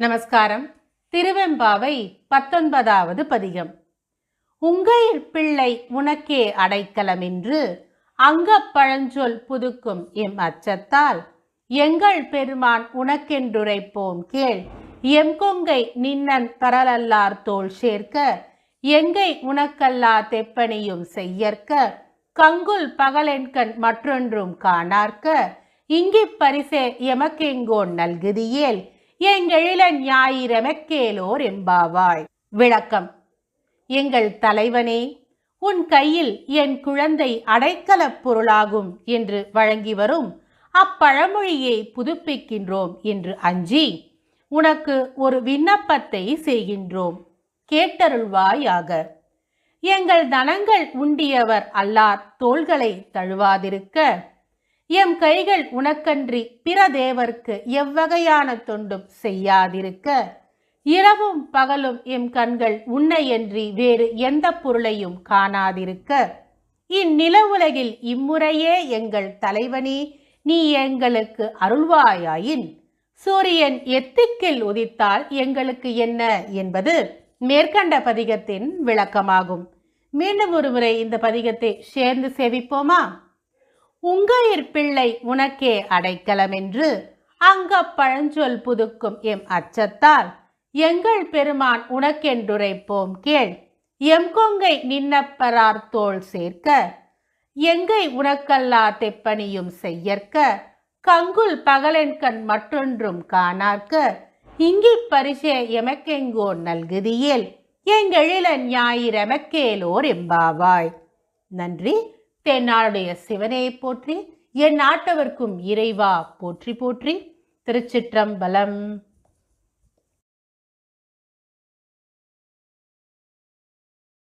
நமஸ்காரம். திருவெம்பாவை பத்தொன்பதாவது பதிகம். உங்கள் பிள்ளை உனக்கே அடைக்கலமின்று அங்கப் பழஞ்சொல் புதுக்கும் எம் அச்சத்தால் எங்கள் பெருமான் உனக்கென்றுரைப்போம் கேள். எம் கொங்கை நின்னன் பரலல்லார் தோல் சேர்க்க எங்கை உனக்கல்லா தெப்பனியும் செய்யற்க கங்குல் பகலென்கண் மற்றொன்றும் காணார்க்க இங்கிப் பரிசே எமக்கெங்கோன் நல்குதியேல் எங்கெழிலன் ஞாயிறமெக்கேலோர் எம்பாவாய் விளக்கம். எங்கள் தலைவனே உன் கையில் என் குழந்தை அடைக்கலப் பொருளாகும் என்று வழங்கி வரும் அப்பழமொழியை புதுப்பிக்கின்றோம் என்று அஞ்சி உனக்கு ஒரு விண்ணப்பத்தை செய்கின்றோம். கேட்டருள்வாயாக. எங்கள் தனங்கள் உண்டியவர் அல்லார் தோள்களை தழுவாதிருக்க எம் கைகள் உனக்கன்றி பிற தேவர்க்கு எவ்வகையான தொண்டும் செய்யாதிருக்க? இரவும் பகலும் எம் கண்கள் உன்னையன்றி வேறு எந்த பொருளையும் காணாதிருக்க? இந்நில உலகில் இம்முறையே எங்கள் தலைவனே நீ எங்களுக்கு அருள்வாயாயின். சூரியன் எத்திக்கில் உதித்தால் எங்களுக்கு என்ன என்பது மேற்கண்ட பதிகத்தின் விளக்கமாகும். மீண்டும் ஒருமுறை இந்த பதிகத்தை சேர்ந்து சேவிப்போமா? உங்களிற் பிள்ளை உனக்கே அடைக்கலமென்று அங்கப் பழஞ்சொல் புதுக்கும் எம் அச்சத்தால் எங்கள் பெருமான் உனக்கென்றுரைப்போம் கேள். எம் கொங்கை நின்னப்பரார் தோல் சேர்க்க. எங்கை உனக்கல்லா தெப்பணியும் செய்யற்க. கங்குல் பகலென்கண் மற்றொன்றும் காணார்க்க. இங்கிப் பரிசே எமக்கெங்கோ நல்குதியேல். எங்கெழில ஞாயிறமக்கேலோர் எம்பாவாய். நன்றி. தென்னாளுடைய சிவனை போற்றி என் நாட்டவர்க்கும் இறைவா போற்றி போற்றி. திருச்சிற்றம்பலம்.